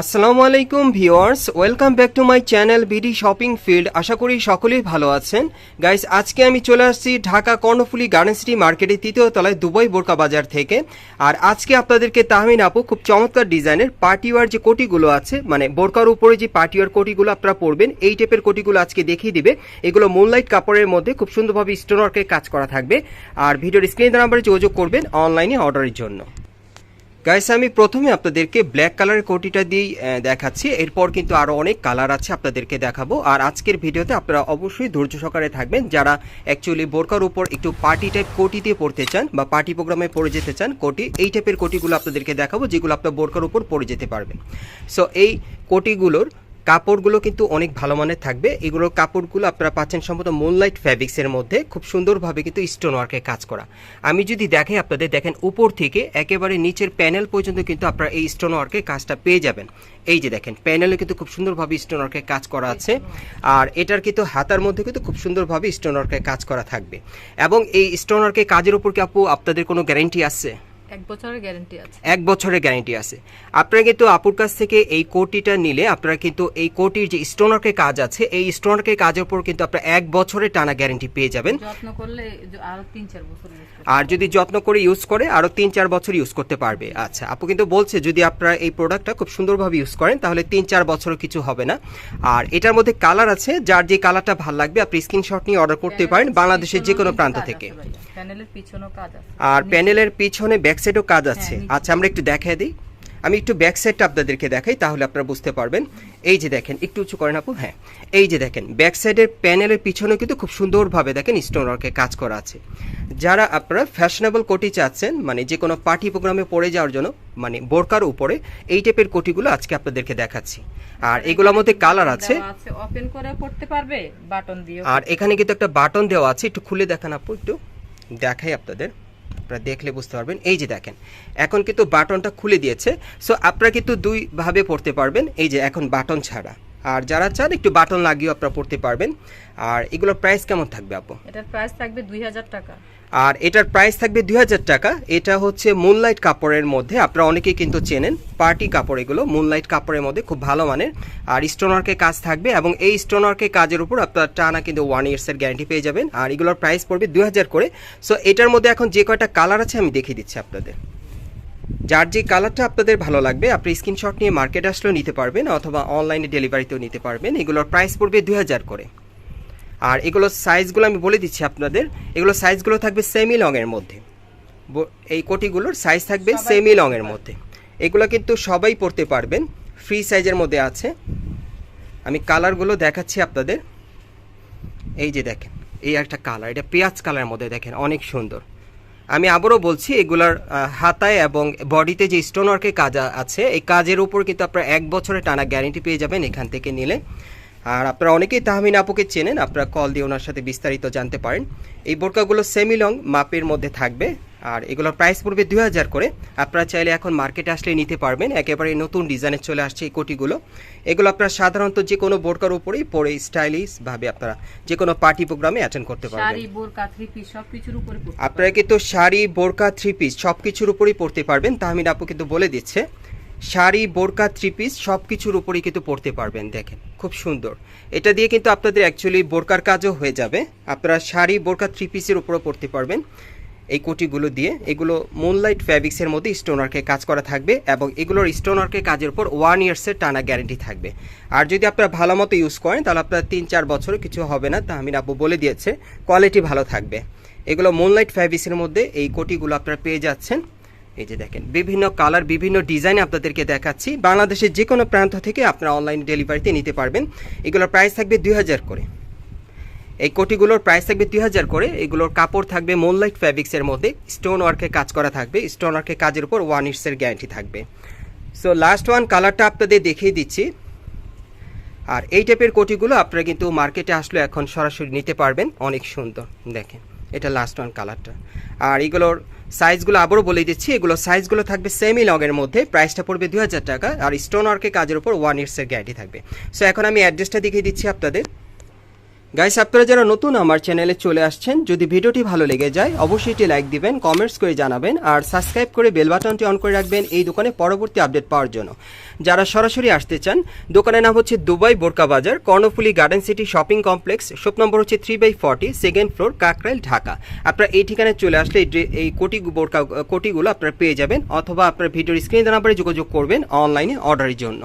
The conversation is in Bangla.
আসসালামু আলাইকুম viewers welcome back to my channel BD shopping field. আশা করি সকলেই ভালো আছেন। গাইস, আজকে আমি চলে আসছি ঢাকা কর্ণফুলি গার্ডেন সিটি মার্কেটের তৃতীয় তলায় দুবাই বোরকা বাজার থেকে। আর আজকে আপনাদেরকে তাহমিন আপু খুব চমৎকার ডিজাইনের পার্টিওয়ার যে কোটিগুলো আছে মানে বোরকার উপরে যে পার্টিওয়ার কোটিগুলো আপনারা পরবেন, এই টাইপের কোটিগুলো আজকে দেখিয়ে দিবে। এগুলো মুনলাইট কাপড়ের মধ্যে খুব সুন্দরভাবে স্টোন ওয়ার্কের কাজ করা থাকবে। আর ভিডিওর স্ক্রিন নাম্বারে যোগাযোগ করবেন অনলাইনে অর্ডারের জন্য। গাইস আমি প্রথমে আপনাদেরকে ব্ল্যাক কালারের কোটিটা দিয়েই দেখাচ্ছি। এরপর কিন্তু আরও অনেক কালার আছে আপনাদেরকে দেখাবো। আর আজকের ভিডিওতে আপনারা অবশ্যই ধৈর্য সহকারে থাকবেন। যারা অ্যাকচুয়ালি বোরকার উপর একটু পার্টি টাইপ কোটি দিয়ে পড়তে চান বা পার্টি প্রোগ্রামে পড়ে যেতে চান, কোটি, এই টাইপের কোটিগুলো আপনাদেরকে দেখাবো, যেগুলো আপনার বোরকার উপর পড়ে যেতে পারবেন সো এই কোটিগুলোর কাপড়গুলো কিন্তু অনেক ভালো মানের থাকবে। এগুলোর কাপড়গুলো আপনারা পাচ্ছেন সম্ভবত মুনলাইট ফ্যাব্রিক্সের মধ্যে। খুব সুন্দরভাবে কিন্তু স্টোন ওয়ার্কের কাজ করা। আমি যদি দেখাই আপনাদের, দেখেন উপর থেকে একেবারে নিচের প্যানেল পর্যন্ত কিন্তু আপনারা এই স্টোন ওয়ার্কের কাজটা পেয়ে যাবেন। এই যে দেখেন প্যানেলে কিন্তু খুব সুন্দরভাবে স্টোন ওয়ার্কের কাজ করা আছে। আর এটার কিন্তু হাতার মধ্যে কিন্তু খুব সুন্দরভাবে স্টোন ওয়ার্কের কাজ করা থাকবে। এবং এই স্টোন ওয়ার্কের কাজের উপর কি আপু, আপনাদের কোনো গ্যারেন্টি আছে? এক বছরের গ্যারান্টি আছে। এক বছরের গ্যারেন্টি আছে। আপনারা কিন্তু আপুর কাছ থেকে এই কোটিটা নিলে আপনারা কিন্তু এই কোটির যে স্টোনারকের কাজ আছে এই স্টোনারকের কাজের উপর কিন্তু আপনারা এক বছরের টানা গ্যারেন্টি পেয়ে যাবেন। যত্ন করলে আরও তিন চার বছর আর যদি যত্ন করে ইউজ করে আরও তিন চার বছর ইউজ করতে পারবে। আচ্ছা আপু কিন্তু বলছে যদি আপনারা এই প্রোডাক্টটা খুব সুন্দরভাবে ইউজ করেন তাহলে তিন চার বছরও কিছু হবে না। আর এটার মধ্যে কালার আছে যার যে কালারটা ভালো লাগবে আপনি স্ক্রিনশট নিয়ে অর্ডার করতে পারেন বাংলাদেশের যে কোনো প্রান্ত থেকে। প্যানেলের পিছনেও কাজ আছে। আর প্যানেলের পিছনে ব্যাক সাইডও কাজ আছে। আচ্ছা আমরা একটু দেখাই দিই। আমি একটু ব্যাক সাইডটা আপনাদেরকে দেখাই তাহলে আপনারা বুঝতে পারবেন। এই যে দেখেন একটু উঁচু করেন আপু হ্যাঁ। এই যে দেখেন ব্যাক সাইডের প্যানেলের পিছনে কিন্তু খুব সুন্দরভাবে দেখেন স্টোন ওয়ার্কের কাজ করা আছে। যারা আপনারা ফ্যাশনেবল কোটি চাচ্ছেন মানে যে কোনো পার্টি প্রোগ্রামে পড়ে যাওয়ার জন্য মানে বোরকার উপরে এই টাইপের কোটিগুলো আজকে আপনাদেরকে দেখাচ্ছি। আর এগুলোর মধ্যে কালার আছে। আছে ওপেন করে পড়তে পারবে বাটন দিয়ে আর এখানে কিন্তু একটা বাটন দেওয়া আছে একটু খুলে দেখান আপু একটু। দেখাই আপনাদের। আপনারা দেখলে বুঝতে পারবেন। এই যে দেখেন, এখন কিন্তু বাটনটা খুলে দিয়েছে। সো আপনারা কিন্তু দুইভাবে পড়তে পারবেন। এই যে এখন বাটন ছাড়া। আর যারা চান একটু বাটন লাগিয়েও আপনারা পড়তে পারবেন। আর এগুলোর প্রাইস কেমন থাকবে আপু? এটার প্রাইস থাকবে দুই হাজার টাকা। আর এটার প্রাইস থাকবে দুই হাজার টাকা। এটা হচ্ছে মুনলাইট কাপড়ের মধ্যে আপনারা অনেকেই কিন্তু চেনেন পার্টি কাপড় এগুলো। মুনলাইট কাপড়ের মধ্যে খুব ভালো মানের। আর স্টোনওয়ার্কের কাজ থাকবে এবং এই স্টোনওয়ার্কের কাজের উপর আপনার টানা কিন্তু ওয়ান ইয়ার্সের গ্যারান্টি পেয়ে যাবেন। আর এগুলোর প্রাইস পড়বে দুই হাজার করে। সো এটার মধ্যে এখন যে কয়টা কালার আছে আমি দেখিয়ে দিচ্ছি আপনাদের। যার যে কালারটা আপনাদের ভালো লাগবে আপনি স্ক্রিনশট নিয়ে মার্কেট আসলেও নিতে পারবেন অথবা অনলাইনে ডেলিভারিতেও নিতে পারবেন। এগুলোর প্রাইস পড়বে দুই হাজার করে। আর এগুলোর সাইজগুলো আমি বলে দিচ্ছি আপনাদের এগুলোর সাইজগুলো থাকবে সেমি লংয়ের মধ্যে এই কোটিগুলোর সাইজ থাকবে সেমি লংয়ের মধ্যে। এগুলো কিন্তু সবাই পড়তে পারবেন ফ্রি সাইজের মধ্যে আছে। আমি কালারগুলো দেখাচ্ছি আপনাদের। এই যে দেখেন এই একটা কালার এটা পেঁয়াজ কালারের মধ্যে দেখেন অনেক সুন্দর। আমি আবারও বলছি, এগুলার হাতায় এবং বডিতে যে স্টোন ওয়ার্কের কাজ আছে, এই কাজের উপর কিন্তু আপনারা এক বছরের টানা গ্যারেন্টি পেয়ে যাবেন এখান থেকে নিলে। আর আপনারা অনেকেই তাহমিন আপুকে চেনেন, আপনারা কল দিয়ে ওনার সাথে বিস্তারিত জানতে পারেন। এই বোরকাগুলো সেমি লং মাপের মধ্যে থাকবে। আর এগুলোর প্রাইস পড়বে দুই হাজার করে। আপনারা চাইলে এখন মার্কেটে আসলে নিতে পারবেন। একেবারে নতুন ডিজাইনে চলে আসছে এই কোটিগুলো। এগুলো আপনারা সাধারণত যে কোনো বোরকার উপরেই পরে স্টাইলিশ ভাবে আপনারা যে কোনো পার্টি প্রোগ্রামে অ্যাটেন্ড করতে পারবেন। শাড়ি বোরকা থ্রি পিস সব কিছুর উপরে আপনারা কিন্তু শাড়ি বোরকা থ্রি পিস সব কিছুর উপরেই পড়তে পারবেন। তাহমিদ আপু কিন্তু বলে দিচ্ছে শাড়ি বোরকা থ্রি পিস সব কিছুর উপরেই কিন্তু পড়তে পারবেন। দেখেন খুব সুন্দর। এটা দিয়ে কিন্তু আপনাদের অ্যাকচুয়ালি বোরকার কাজও হয়ে যাবে। আপনারা শাড়ি বোরকা থ্রি পিসের উপরও পড়তে পারবেন। এই কোটিগুলো দিয়ে এগুলো মুনলাইট ফ্যাব্রিক্সের মধ্যে স্টোনারকে কাজ করা থাকবে এবং এগুলোর স্টোনারকে কাজের উপর ওয়ান ইয়ার্সের টানা গ্যারেন্টি থাকবে। আর যদি আপনারা ভালো মতো ইউজ করেন, তাহলে আপনার তিন চার বছরও কিছু হবে না, তা আমি আপু বলে দিয়েছে। কোয়ালিটি ভালো থাকবে। এগুলো মুনলাইট ফ্যাব্রিক্সের মধ্যে এই কোটিগুলো আপনারা পেয়ে যাচ্ছেন। এই যে দেখেন, বিভিন্ন কালার বিভিন্ন ডিজাইন আপনাদেরকে দেখাচ্ছি। বাংলাদেশের যে কোনো প্রান্ত থেকে আপনারা অনলাইন ডেলিভারিতে নিতে পারবেন। এগুলোর প্রাইস থাকবে দুই হাজার করে। এই কোটিগুলোর প্রাইস থাকবে দুই হাজার করে। এগুলোর কাপড় থাকবে মোনলাইট ফ্যাব্রিক্সের মধ্যে। স্টোন ওয়ার্কে কাজ করা থাকবে। স্টোন ওয়ার্কের কাজের উপর ওয়ান ইয়ার্সের গ্যারান্টি থাকবে। সো লাস্ট ওয়ান কালারটা আপনাদের দেখিয়ে দিচ্ছি। আর এই টাইপের কোটিগুলো আপনারা কিন্তু মার্কেটে আসলে এখন সরাসরি নিতে পারবেন। অনেক সুন্দর। দেখেন, এটা লাস্ট ওয়ান কালারটা আর এগুলোর সাইজগুলো আবারও বলে দিচ্ছি। এগুলো সাইজগুলো থাকবে সেমি লগের মধ্যে। প্রাইসটা পড়বে দুই হাজার টাকা। আর স্টোন ওয়ার্কের কাজের উপর ওয়ান ইয়ার্সের গ্যারান্টি থাকবে। সো এখন আমি অ্যাড্রেসটা দেখিয়ে দিচ্ছি আপনাদের। গাইস আপনারা যারা নতুন আমার চ্যানেলে চলে আসছেন, যদি ভিডিওটি ভালো লেগে যায়, অবশ্যই এটি লাইক দিবেন কমেন্টস করে জানাবেন, আর সাবস্ক্রাইব করে বেল বাটনটি অন করে রাখবেন এই দোকানে পরবর্তী আপডেট পাওয়ার জন্য। যারা সরাসরি আসতে চান, দোকানের নাম হচ্ছে দুবাই বোরকা বাজার, Karnaphuli garden city shopping complex shop number হচ্ছে three by forty second floor Kakrail, Dhaka. আপনারা এই ঠিকানায় চলে আসলে এই কোটি বোরকা, কোটিগুলো আপনারা পেয়ে যাবেন, অথবা আপনার ভিডিওর স্ক্রিনে নাম্বারে যোগাযোগ করবেন অনলাইনে অর্ডারের জন্য।